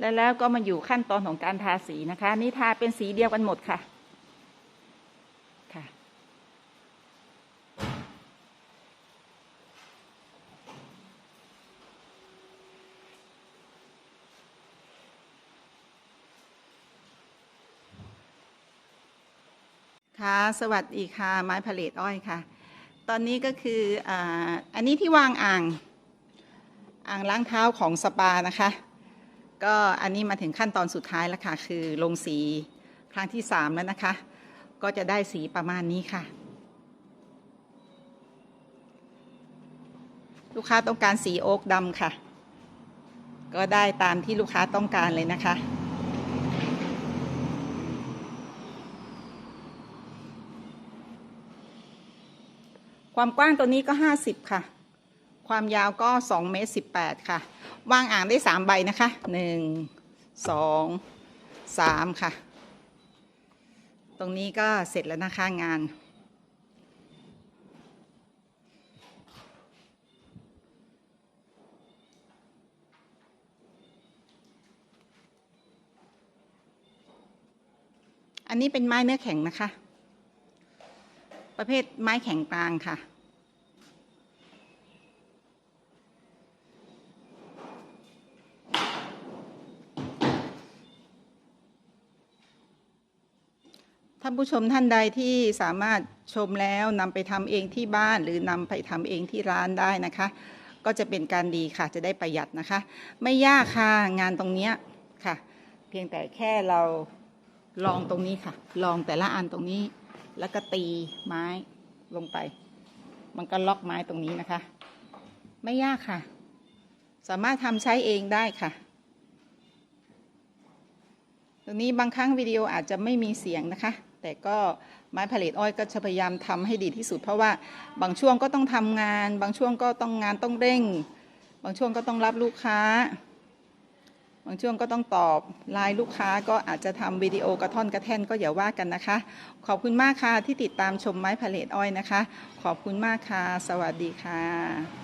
แล้วแล้วก็มาอยู่ขั้นตอนของการทาสีนะคะ นี่ทาเป็นสีเดียวกันหมดค่ะค่ะ ค่ะ สวัสดีค่ะ ไม้ผลิตอ้อยค่ะ ตอนนี้ก็คืออ่าอันนี้ที่วางอ่าง อ่างล้างเท้าของสปานะคะ ก็อันนี้มาถึงขั้นตอนสุดท้ายแล้วค่ะ คือลงสีครั้งที่สามแล้วนะคะ ก็จะได้สีประมาณนี้ค่ะ ลูกค้าต้องการสีโอ๊กดำค่ะ ก็ได้ตามที่ลูกค้าต้องการเลยนะคะ ความกว้างตัวนี้ก็ 50 ค่ะ ความยาวก็2เมตร18 ค่ะ วางอ่างได้ 3 ใบนะคะ 1 2 3 ค่ะ ตรงนี้ก็เสร็จแล้วนะคะงานอันนี้เป็นไม้เนื้อแข็งนะคะ ประเภทไม้แข็งกลางค่ะ ท่านผู้ชมท่านใดที่สามารถชมแล้วนำไปทำเองที่บ้าน หรือนำไปทำเองที่ร้านได้นะคะ ก็จะเป็นการดีค่ะจะได้ประหยัดนะคะ ไม่ยากค่ะงานตรงนี้ค่ะ เพียงแต่แค่เราลองตรงนี้ค่ะ ลองแต่ละอันตรงนี้ แล้วก็ตีไม้ลงไป มันก็ล็อกไม้ตรงนี้นะคะ ไม่ยากค่ะ สามารถทำใช้เองได้ค่ะ ตรงนี้บางครั้งวิดีโออาจจะไม่มีเสียงนะคะ แต่ก็ไม้ผลิตอ้อยก็จะพยายามทำให้ดีที่สุด เพราะว่าบางช่วงก็ต้องทำงาน บางช่วงก็ต้องงานต้องเร่ง บางช่วงก็ต้องรับลูกค้า บางช่วงก็ต้องตอบไลน์ลูกค้าก็อาจจะทำวิดีโอกระท่อนกระแท่นก็อย่าว่ากันนะคะ ขอบคุณมากค่ะที่ติดตามชมไม้ผลิตอ้อยนะคะ ขอบคุณมากค่ะ สวัสดีค่ะ